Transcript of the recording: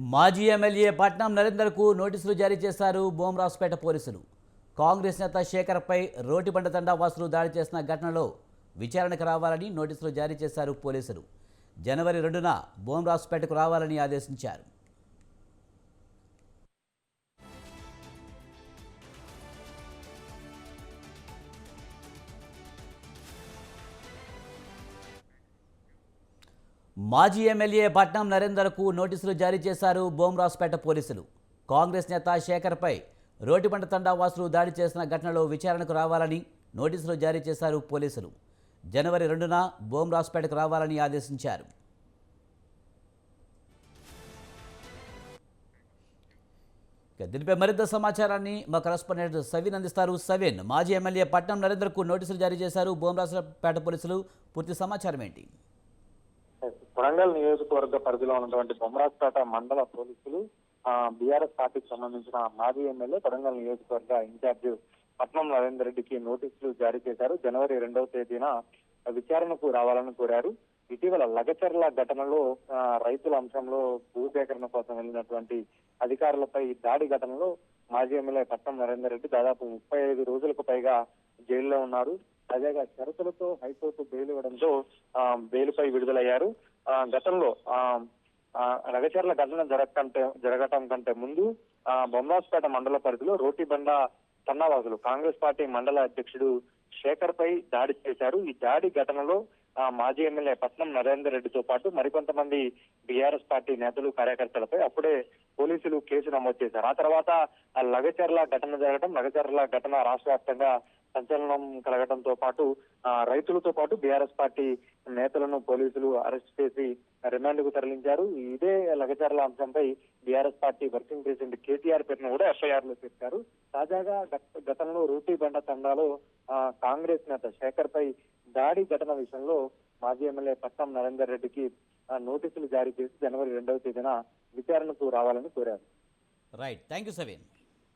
మాజీ ఎమ్మెల్యే పట్నం నరేందర్కు నోటీసులు జారీ చేశారు బోమరాజుపేట పోలీసులు. కాంగ్రెస్ నేత శేఖర్పై రోటిబండ తండావాసులు దాడి చేసిన ఘటనలో విచారణకు రావాలని నోటీసులు జారీ చేశారు పోలీసులు. జనవరి రెండున బోమరాజుపేటకు రావాలని ఆదేశించారు. మాజీ ఎమ్మెల్యే పట్నం నరేందర్కు నోటీసులు జారీ చేశారు బోమ్రాజ్పేట పోలీసులు. కాంగ్రెస్ నేత శేఖర్పై రోటిపంట తండా వాసులు దాడి చేసిన ఘటనలో విచారణకు రావాలని నోటీసులు జారీ చేశారు పోలీసులు. జనవరి రెండున బోమ్రాజ్పేటకు రావాలని ఆదేశించారు. దీనిపై మరింత సమాచారాన్ని మా కరస్పాండెంట్ సవిన్ అందిస్తారు. సవిన్ మాజీ ఎమ్మెల్యే పట్నం నరేందర్కు నోటీసులు జారీ చేశారు బోమ్రాజ్పేట పోలీసులు. పూర్తి సమాచారం ఏంటి? వరంగల్ నియోజకవర్గ పరిధిలో ఉన్నటువంటి బొమ్మరాజ్పేట మండల పోలీసులు బీఆర్ఎస్ పార్టీకి సంబంధించిన మాజీ ఎమ్మెల్యే వరంగల్ నియోజకవర్గ ఇన్ఛార్జ్ పట్నం నరేందర్ రెడ్డికి నోటీసులు జారీ చేశారు. జనవరి రెండవ తేదీన విచారణకు రావాలని కోరారు. ఇటీవల లగచర్ల ఘటనలో రైతుల అంశంలో భూసేకరణ కోసం వెళ్ళినటువంటి అధికారులపై దాడి ఘటనలో మాజీ ఎమ్మెల్యే పట్నం నరేందర్ రెడ్డి దాదాపు ముప్పై ఐదు రోజులకు పైగా జైల్లో ఉన్నారు. తాజాగా షరతులతో హైకోర్టు బెయిల్ ఇవ్వడంతో ఆ, బెయిల్పై విడుదలయ్యారు. ఆ, గతంలో ఆ, రగచర్ల ఘటన జరగకంటే జరగటం కంటే ముందు ఆ, బొమ్మరాజుపేట మండల పరిధిలో రోటిబండ సన్నావాసులు కాంగ్రెస్ పార్టీ మండల అధ్యక్షుడు శేఖర్ పై దాడి చేశారు. ఈ దాడి ఘటనలో ఆ, మాజీ ఎమ్మెల్యే పట్నం నరేందర్ రెడ్డితో పాటు మరికొంతమంది బీఆర్ఎస్ పార్టీ నేతలు కార్యకర్తలపై అప్పుడే పోలీసులు కేసు నమోదు చేశారు. ఆ తర్వాత ఆ లగచర్ల ఘటన జరగడం లగచర్ల ఘటన రాష్ట్ర వ్యాప్తంగా సంచలనం కలగడంతో పాటు రైతులతో పాటు బీఆర్ఎస్ పార్టీ నేతలను పోలీసులు అరెస్ట్ చేసి రిమాండ్కు తరలించారు. ఇదే లగచర్ల అంశంపై BRS party working president KTR పేరును కూడా ఎఫ్ఐఆర్లో చేశారు. తాజాగా గతంలో రూటీ బండ తండాలో కాంగ్రెస్ నేత శేఖర్ పై దాడి ఘటన విషయంలో మాజీ ఎమ్మెల్యే పట్నం నరేందర్ రెడ్డికి నోటీసులు జారీ చేసి జనవరి రెండవ తేదీన విచారణకు రావాలని కోరారు. Right thank you Saveen